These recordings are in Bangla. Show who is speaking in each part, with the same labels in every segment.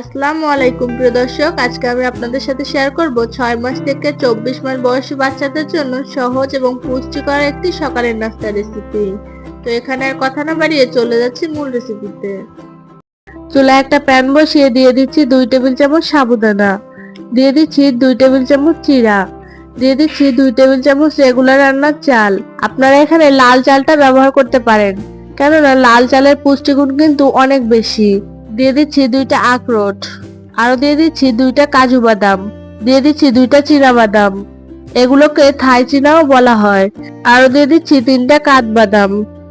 Speaker 1: আসসালামু আলাইকুম, প্রিয় দর্শক। আজকে আমি আপনাদের সাথে শেয়ার করব ছয় মাস থেকে চব্বিশ মাস বয়সী বাচ্চাদের জন্য সহজ এবং পুষ্টিকর একটি সকালের নাস্তা রেসিপি তো এখানে আর কথা না বাড়িয়ে চলে যাচ্ছি মূল রেসিপিতে চুলা একটা প্যান বসিয়ে দিয়ে দিচ্ছি দুই টেবিল চামচ সাবুদানা। দিয়ে দিচ্ছি দুই টেবিল চামচ চিরা দিয়ে দিচ্ছি দুই টেবিল চামচ রেগুলার রান্নার চাল। আপনারা এখানে লাল চালটা ব্যবহার করতে পারেন। কেননা লাল চালের পুষ্টিগুণ কিন্তু অনেক বেশি। দিয়ে দিচ্ছি দুইটা আখরোট। আরও দিয়ে দিচ্ছি দুইটা কাজু বাদাম। দিয়ে দিচ্ছি দুইটা চীনা বাদাম এগুলোকে থাই চীনাও বলা হয়। আরও দিয়ে দিচ্ছি তিনটা কাঠ বাদাম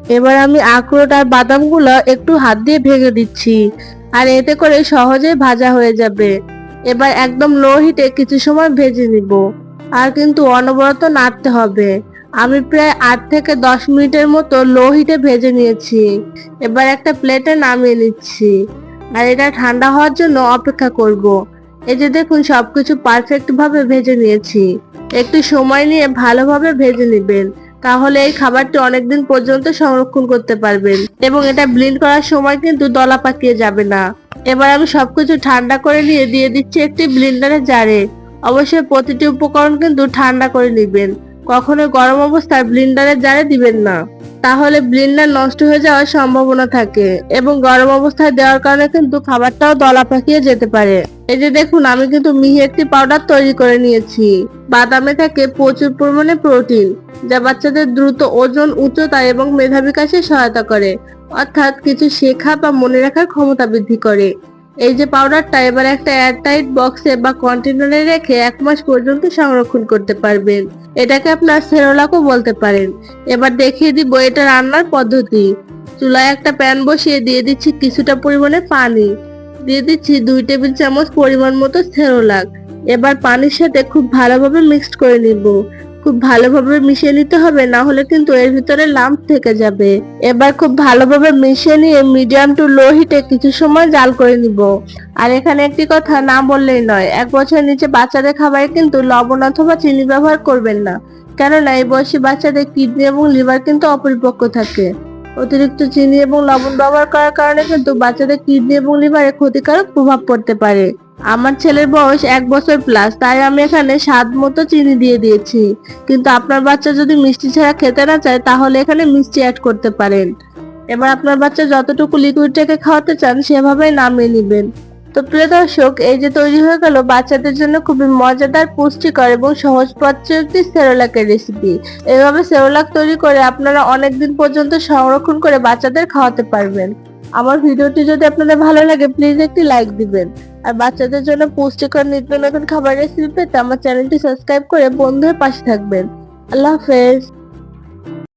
Speaker 1: এবার আমি আখরোট আর বাদামগুলো একটু হাত দিয়ে ভেঙে দিচ্ছি। আর এতে করে সহজেই ভাজা হয়ে যাবে। এবার একদম লো হিটে কিছু সময় ভেজে নিব। আর কিন্তু অনবরত নাড়তে হবে। আমি প্রায় আট থেকে দশ মিনিটের মতো লো হিটে ভেজে নিয়েছি। এবার একটা প্লেটে নামিয়ে নিচ্ছি। আর এটা ঠান্ডা হওয়ার জন্য অপেক্ষা করব। এই যে দেখুন, সবকিছু পারফেক্ট ভাবে ভেজে নিয়েছি। একটু সময় নিয়ে ভালোভাবে ভেজে নেবেন। তাহলে এই খাবারটি অনেকদিন পর্যন্ত সংরক্ষণ করতে পারবেন। এবং এটা ব্লিন্ড করার সময় কিন্তু দলা পাকিয়ে যাবে না। এবার আমি সবকিছু ঠান্ডা করে নিয়ে দিয়ে দিচ্ছি একটি ব্লিন্ডারের জারে। অবশ্যই প্রতিটি উপকরণ কিন্তু ঠান্ডা করে নেবেন। কখনো গরম অবস্থায় ব্লিন্ডারের জারে দিবেন না। তাহলে ব্লিন্ডার নষ্ট হয়ে যাওয়ার সম্ভাবনা থাকে এবং গরম অবস্থায় দেওয়ার কারণে কিন্তু খাবারটাও দলা পাকিয়ে যেতে পারে। এই যে দেখুন, আমি কিন্তু মিহি একটি পাউডার তৈরি করে নিয়েছি। বাদামে থাকে প্রচুর পরিমাণে প্রোটিন যা বাচ্চাদের দ্রুত ওজন, উচ্চতা এবং মেধা বিকাশে সহায়তা করে, অর্থাৎ কিছু শেখা বা মনে রাখার ক্ষমতা বৃদ্ধি করে। এই যে পাউডারটা এবার একটা এয়ারটাইট বক্সে বা কন্টেনারে রেখে এক মাস পর্যন্ত সংরক্ষণ করতে পারবেন। এটাকে আপনার সেরোলাকও বলতে পারেন। এবার দেখিয়ে দিব এটা রান্নার পদ্ধতি। চুলায় একটা প্যান বসিয়ে দিয়ে দিচ্ছি কিছুটা পরিমাণে পানি। দিয়ে দিচ্ছি দুই টেবিল চামচ পরিমাণ মতো সেরোলাক। এবার পানির সাথে খুব ভালোভাবে মিক্সড করে নিব। খুব ভালোভাবে মিশিয়ে নিতে হবে, না হলে কিন্তু এর ভিতরে লাম্প থেকে যাবে। এবার খুব ভালোভাবে মিশিয়ে নিয়ে মিডিয়াম টু লো হিটে কিছু সময় জাল করে নিব। আর এখানে একটি কথা না বললেই নয়, এক বছরের নিচে বাচ্চাদের খাবারে কিন্তু লবণ অথবা চিনি ব্যবহার করবেন না। কেননা এই বয়সী বাচ্চাদের কিডনি এবং লিভার কিন্তু অপরিপক্ক থাকে। অতিরিক্ত চিনি এবং লবণ ব্যবহার করার কারণে কিন্তু বাচ্চাদের কিডনি এবং লিভারে ক্ষতিকারক প্রভাব পড়তে পারে। আমার ছেলের বয়স এক বছর প্লাস তাই আমি এখানে স্বাদ মতো চিনি দিয়ে দিয়েছি। কিন্তু আপনার বাচ্চা যদি মিষ্টি ছাড়া খেতে না চায়, তাহলে এখানে মিষ্টি অ্যাড করতে পারেন। এবার আপনার বাচ্চা যতটুকু লিকুইডটাকে খাওয়াতে চান, সেভাবেই নামিয়ে নেবেন। তো প্রিয় দর্শক, এই যে তৈরি হয়ে গেল বাচ্চাদের জন্য খুবই মজাদার, পুষ্টিকর এবং সহজপাচ্য একটি সেরোলাকের রেসিপি এভাবে সেরোলাক তৈরি করে আপনারা অনেক দিন পর্যন্ত সংরক্ষণ করে বাচ্চাদের খাওয়াতে পারবেন। আমার ভিডিওটি যদি আপনাদের ভালো লাগে প্লিজ একটি লাইক দিবেন। আর বাচ্চাদের জন্য পুষ্টিকর নিত্য নতুন খাবার রেসিপি পেতে আমার চ্যানেলটি সাবস্ক্রাইব করে বন্ধুর পাশে থাকবেন। আল্লাহ হাফেজ।